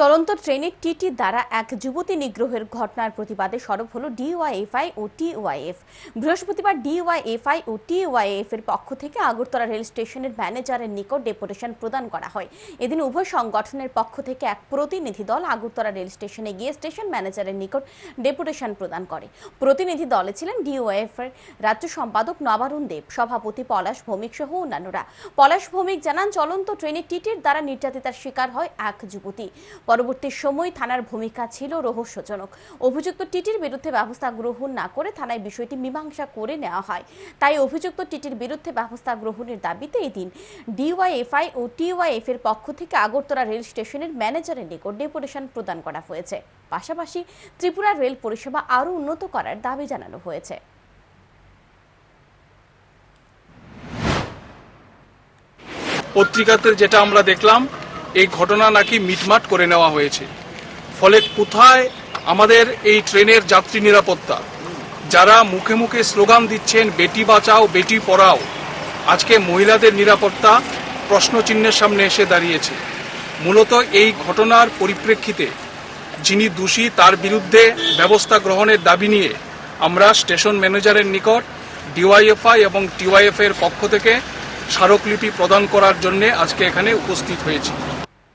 চলন্ত ট্রেনে টিটি দ্বারা এক যুবতী নিগ্রহের ঘটনার প্রতিবাদে সরব হল ডিওয়াইএফআই ও টিওয়াইএফ। বৃহস্পতিবার ডিওয়াইএফআই ও টিওয়াইএফ এর পক্ষ থেকে আগরতলা রেল স্টেশনের ম্যানেজারের নিকট ডেপুটেশন প্রদান করা হয়। এদিন উভয় সংগঠনের পক্ষ থেকে এক প্রতিনিধি দল আগরতলা রেল স্টেশনে গিয়ে স্টেশন ম্যানেজারের নিকট ডেপুটেশন প্রদান করে। প্রতিনিধি দলে ছিলেন ডিওএফ এর রাজ্য সম্পাদক নবারুণ দেব, সভাপতি পলাশ ভৌমিক সহ অন্যান্যরা। পলাশ ভৌমিক জানান, চলন্ত ট্রেনে টিটির দ্বারা নির্যাতিতার শিকার হয় এক যুবতী। পরবর্তী সময় থানার ভূমিকা ছিল রহস্যজনক। অভিযুক্ত টিটির বিরুদ্ধে ব্যবস্থা গ্রহণ না করে থানায় বিষয়টি মীমাংসা করে নেওয়া হয়। তাই অভিযুক্ত টিটির বিরুদ্ধে ব্যবস্থা গ্রহণের দাবিতে এদিন ডিওয়াইএফআই ও টিওয়াইএফ এর পক্ষ থেকে আগরতলা রেল স্টেশনের ম্যানেজারের নিকট ডেপুটেশন প্রদান করা হয়েছে। পাশাপাশি ত্রিপুরা রেল পরিষেবা আরও উন্নত করার দাবি জানানো হয়েছে। পত্রিকাতে যেটা আমরা দেখলাম এই ঘটনা নাকি মিটমাট করে নেওয়া হয়েছে। ফলে কোথায় আমাদের এই ট্রেনের যাত্রী নিরাপত্তা? যারা মুখে মুখে স্লোগান দিচ্ছেন, বেটি বাঁচাও, বেটি পড়াও। আজকে মহিলাদের নিরাপত্তা প্রশ্নচিহ্নের সামনে এসে দাঁড়িয়েছে। মূলত এই ঘটনার পরিপ্রেক্ষিতে যিনি দোষী, তার বিরুদ্ধে ব্যবস্থা গ্রহণের দাবি নিয়ে আমরা স্টেশন ম্যানেজারের নিকট, ডিওয়াইএফআই এবং টিওয়াইএফ এর পক্ষ থেকে স্মারকলিপি প্রদান করার জন্য আজকে এখানে উপস্থিত হয়েছি।